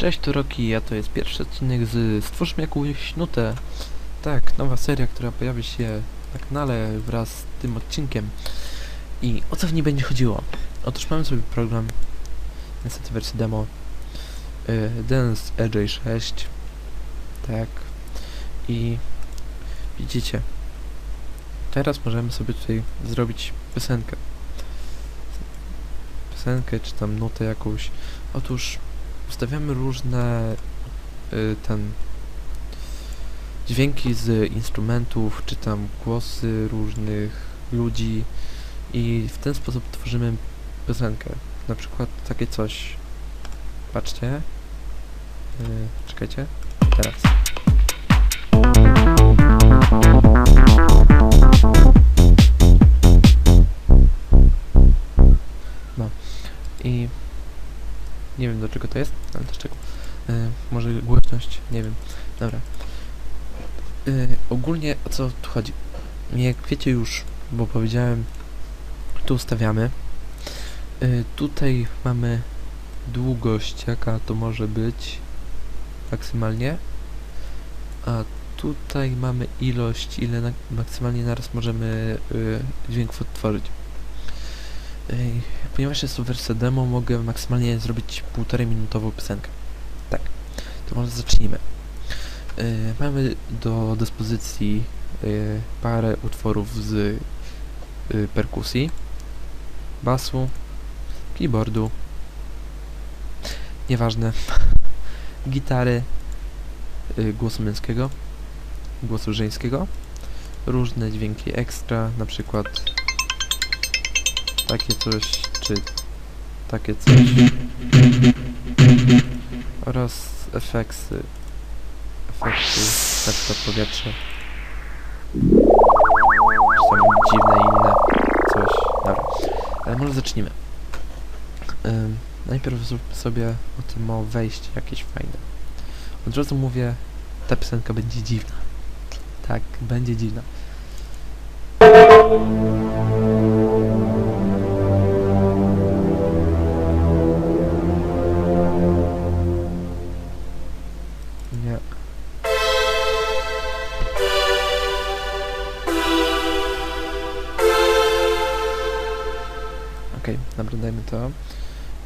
Cześć, tu Roki, a to jest pierwszy odcinek z Stwórzmy jakąś nutę. Tak, nowa seria, która pojawi się na kanale wraz z tym odcinkiem. I o co w niej będzie chodziło? Otóż mamy sobie program, niestety wersję demo, y, Dance EJ 6, tak, i widzicie, teraz możemy sobie tutaj zrobić piosenkę. Piosenkę, czy tam nutę jakąś. Otóż ustawiamy różne y, ten dźwięki z instrumentów, czy tam głosy różnych ludzi i w ten sposób tworzymy piosenkę. Na przykład takie coś. Patrzcie. Y, czekajcie. Teraz. No. I nie wiem do czego to jest, ale też czego. Y, może głośność, nie wiem. Dobra. Y, ogólnie o co tu chodzi? Jak wiecie już, bo powiedziałem, tu ustawiamy. Y, tutaj mamy długość, jaka to może być maksymalnie. A tutaj mamy ilość, ile na, maksymalnie naraz możemy y, dźwięków odtworzyć. Ponieważ jest to wersja demo, mogę maksymalnie zrobić półtorej minutową piosenkę. Tak, to może zacznijmy. Y, mamy do dyspozycji y, parę utworów z y, perkusji, basu, keyboardu, nieważne, gitary, y, głosu męskiego, głosu żeńskiego, różne dźwięki ekstra, na przykład takie coś, czy takie coś. Oraz efekty efekty, powietrze czy tam dziwne inne coś, dobra. Ale może zacznijmy Ym, najpierw zróbmy sobie o tym o wejście jakieś fajne. Od razu mówię ta piosenka będzie dziwna. Tak, będzie dziwna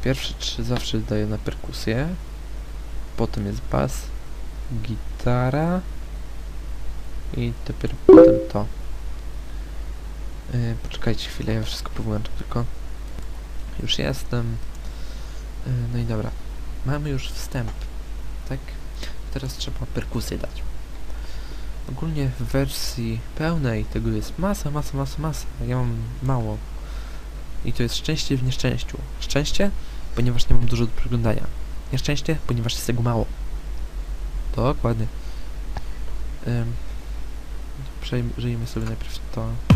Pierwsze trzy zawsze daję na perkusję. Potem jest bas, gitara i dopiero potem to. Yy, poczekajcie chwilę, ja wszystko powłączę tylko. Już jestem. Yy, no i dobra. Mamy już wstęp, tak? Teraz trzeba perkusję dać. Ogólnie w wersji pełnej tego jest masa, masa, masa, masa. Ja mam mało. I to jest szczęście w nieszczęściu. Szczęście, ponieważ nie mam dużo do przeglądania. Nieszczęście, ponieważ jest tego mało. Dokładnie. Ym, przejrzyjmy sobie najpierw to.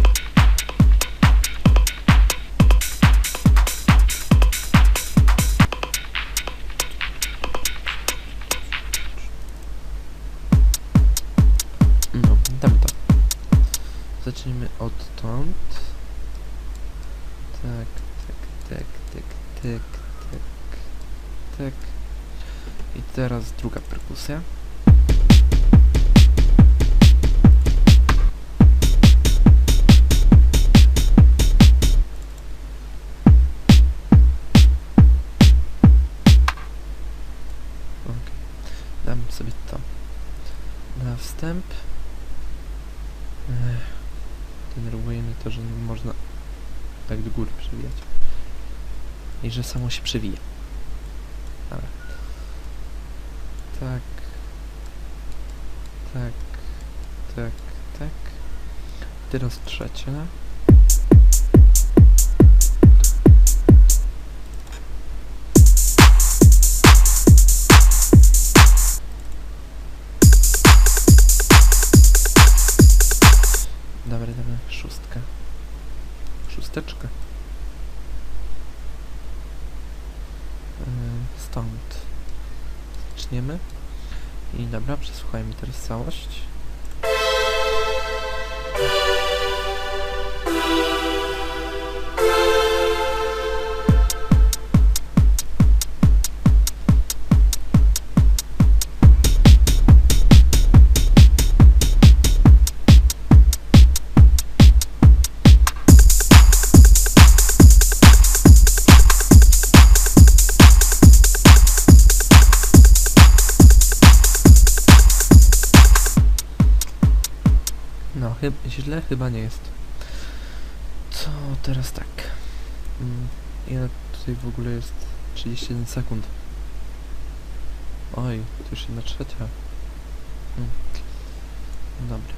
Teraz druga perkusja. Dam sobie to. Na wstęp. Denerwuje mnie to, że nie można tak do góry przewijać. I że samo się przewija. Dobra. Tak. Tak. Tak, tak. Teraz trzecia. Dobra, dobra, szóstka. Szósteczka. Yy, Stąd zaczniemy. Dobra, przesłuchajmy teraz całość. Źle chyba nie jest. Co teraz tak? Mm, ile tutaj w ogóle jest? 31 sekund. Oj, to już jedna trzecia. Mm. Dobra.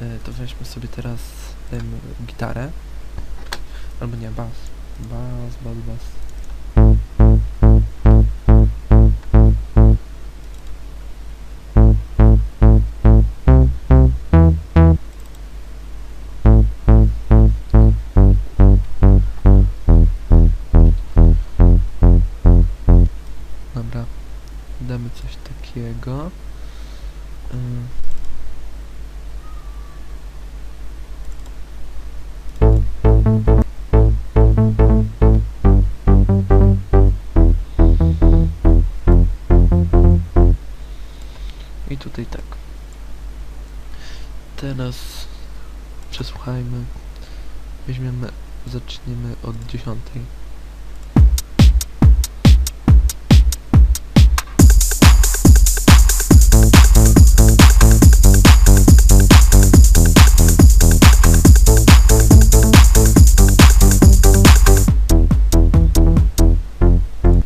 E, to weźmy sobie teraz em, gitarę. Albo nie, bas. Bas, bas, bas. I tutaj tak. Teraz przesłuchajmy. Weźmiemy, zaczniemy od dziesiątej.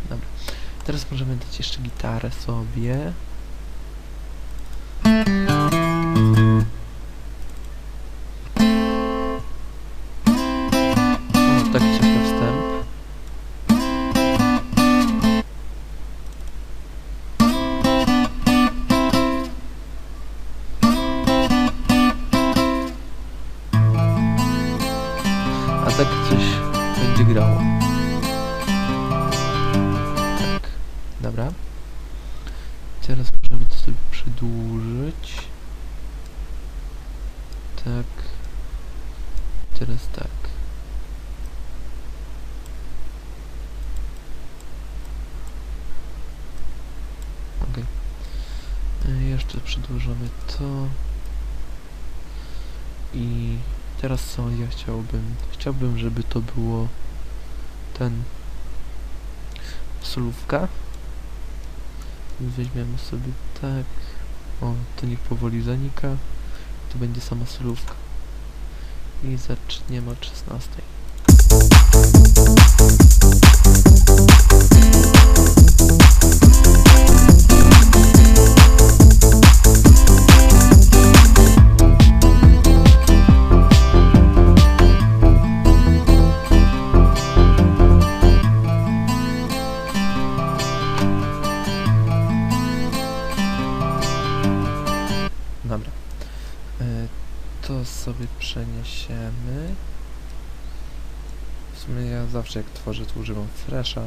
Dobra. Teraz możemy dać jeszcze gitarę sobie. Dobra. Teraz możemy to sobie przedłużyć. Tak. Teraz tak. Okej. E, Jeszcze przedłużamy to. I teraz co ja chciałbym? Chciałbym, żeby to było ten solówka. Weźmiemy sobie tak. O, to niech powoli zanika. To będzie sama solówka. I zaczniemy od 16. przeniesiemy. W sumie ja zawsze jak tworzę, to używam Fresha.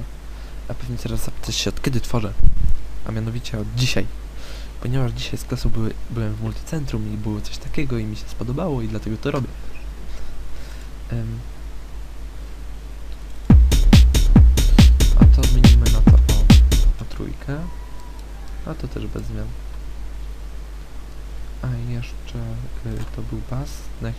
A pewnie teraz zapytasz się, od kiedy tworzę? A mianowicie od dzisiaj. Ponieważ dzisiaj z klasą były, byłem w multicentrum i było coś takiego i mi się spodobało i dlatego to robię. Em. A to zmienimy na to o, na trójkę. A to też bez zmian. A jeszcze y, to był bas na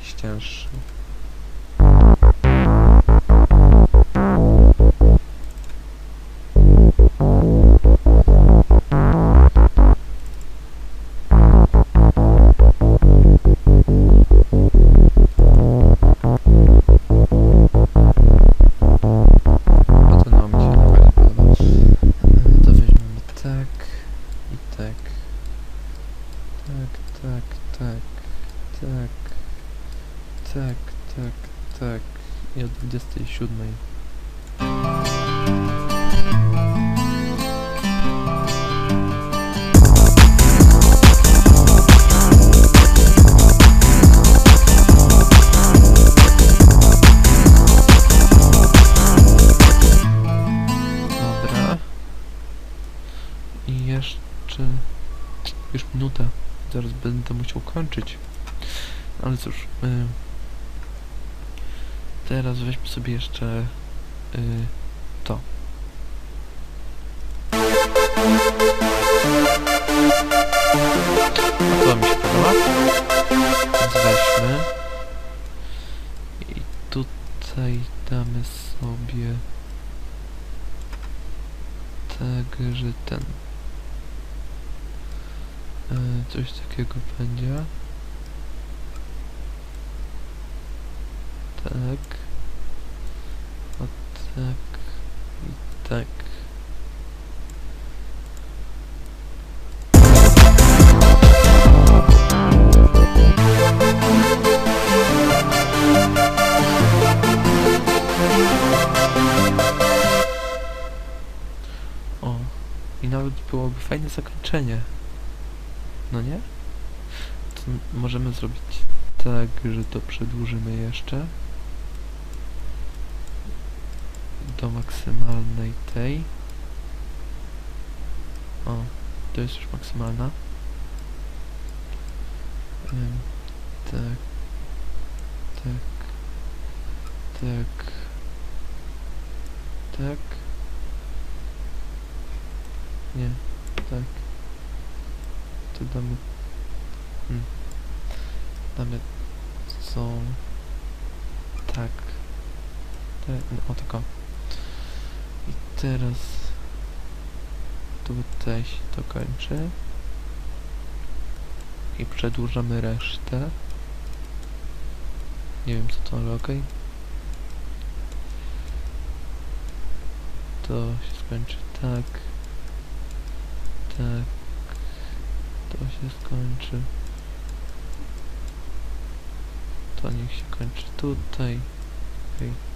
27. Dobra. I jeszcze... Już minuta. Zaraz będę musiał kończyć. Ale cóż. Y, teraz weźmy sobie jeszcze y, to. To mi się podoba. Więc weźmy. I tutaj damy sobie także ten. E, coś takiego będzie. Tak. O tak. I tak. O, i nawet byłoby fajne zakończenie. No nie? To możemy zrobić tak, że to przedłużymy jeszcze do maksymalnej tej. O, to jest już maksymalna. Ym, tak, tak, tak, tak. Nie, tak. To damy... Hmm. Damy co... Tak. Te, no, o tylko. Teraz... Tutaj się to kończy. I przedłużamy resztę. Nie wiem co to, ale okej. To się skończy tak. Tak. To się skończy. To niech się kończy tutaj. Okej.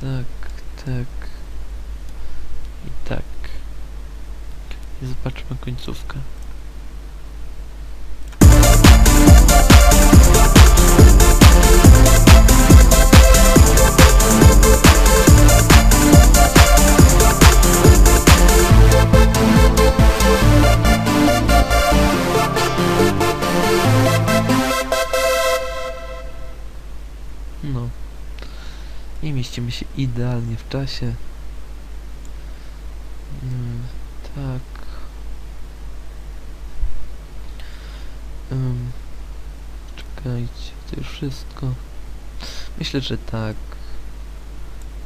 Tak, tak. I tak. I zobaczmy końcówkę. Idealnie w czasie. Mm, tak. Um, czekajcie, to już wszystko. Myślę, że tak.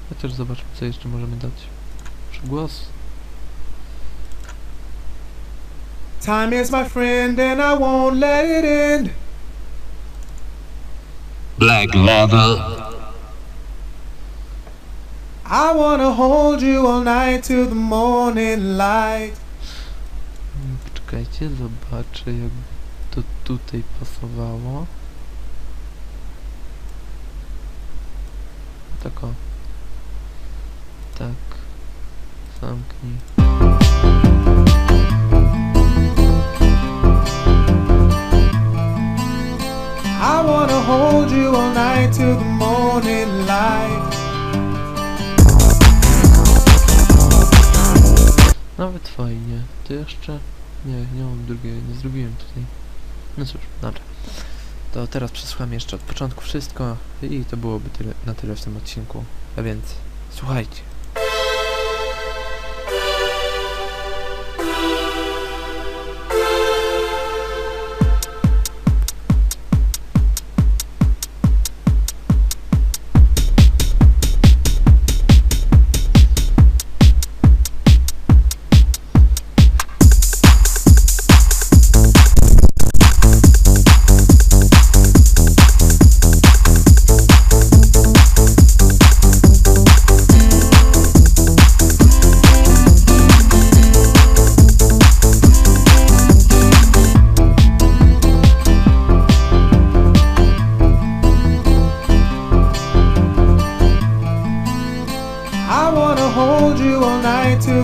Chociaż zobaczmy, co jeszcze możemy dać. Przygłos. Time is my friend and I won't let it end. Black leather. I wanna hold you all night till the morning light. Poczekajcie, zobaczę jak to tutaj pasowało. Tak o. Tak. Zamknij. I wanna hold you all night till the morning Fajnie. To jeszcze... Nie, nie mam drugiego, nie zrobiłem tutaj. No cóż, dobra. To teraz przesłucham jeszcze od początku wszystko i to byłoby tyle, na tyle w tym odcinku. A więc słuchajcie.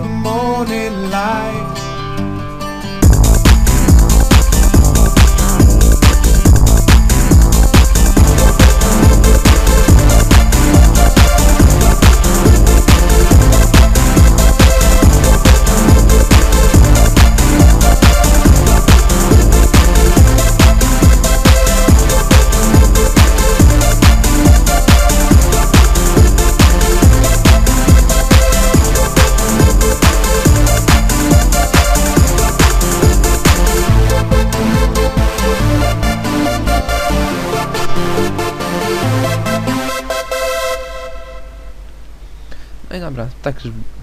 The morning light. Tak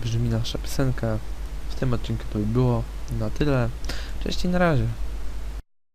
brzmi nasza piosenka. W tym odcinku to by było na tyle. Cześć i na razie.